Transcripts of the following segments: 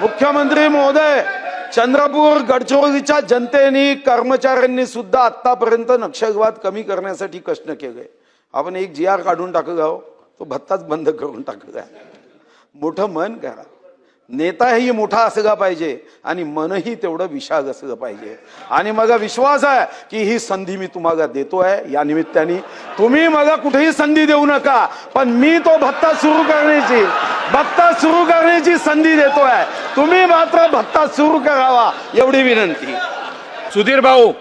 मुख्यमंत्री महोदय चंद्रपूर गडचिरोलीच्या जनतेने कर्मचाऱ्यांनी सुद्धा आतापर्यंत नक्षलवाद कमी करण्यासाठी कष्ट केले. आपण एक जी आर काढून टाकू आहो तो भत्ताच बंद करून टाकू मोठं मन करा. नेताही मोठा असला पाहिजे आणि मनही तेवढं विशाल असलं पाहिजे. आणि मला विश्वास आहे की ही संधी मी तुम्हाला देतोय या निमित्ताने. तुम्ही मला कुठेही संधी देऊ नका पण मी तो भत्ता सुरू करण्याची भत्ता सुरू करण्याची संधी देतोय. तुम्ही मात्र भत्ता सुरू करावा एवढी विनंती. सुधीर भाऊ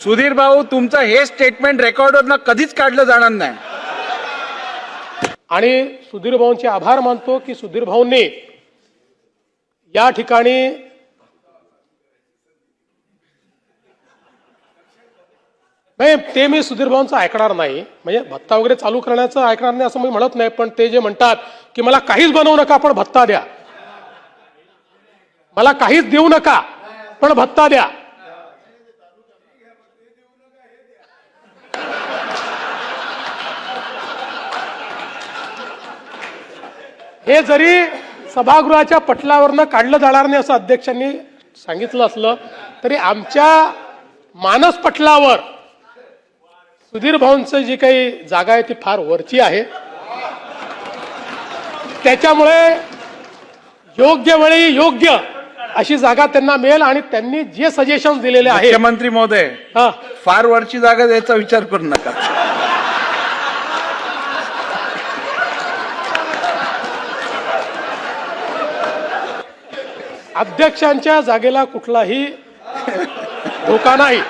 सुधीर भाऊ तुमचं हे स्टेटमेंट रेकॉर्डवरनं कधीच काढलं जाणार नाही. आणि सुधीर भाऊंचे आभार मानतो की सुधीर भाऊंनी या ठिकाणी नाही ते मी सुधीर भाऊंचं ऐकणार नाही. म्हणजे भत्ता वगैरे चालू करण्याचं ऐकणार नाही असं मी म्हणत नाही पण ते जे म्हणतात की मला काहीच बनवू नका पण भत्ता द्या. मला काहीच देऊ नका पण भत्ता द्या. हे जरी सभागृहाच्या पटलावरनं काढलं जाणार नाही असं अध्यक्षांनी सांगितलं असलं तरी आमच्या मानस पटलावर सुधीर भाऊंचं जी काही जागा आहे ती फार वरची आहे. त्याच्यामुळे योग्य वेळी योग्य अशी जागा त्यांना मिळेल आणि त्यांनी जे सजेशन दिलेले आहे मुख्यमंत्री महोदय हा. फार वरची जागा द्यायचा विचार करू नका. अध्यक्षांच्या जागेला कुठलाही धोका नाही.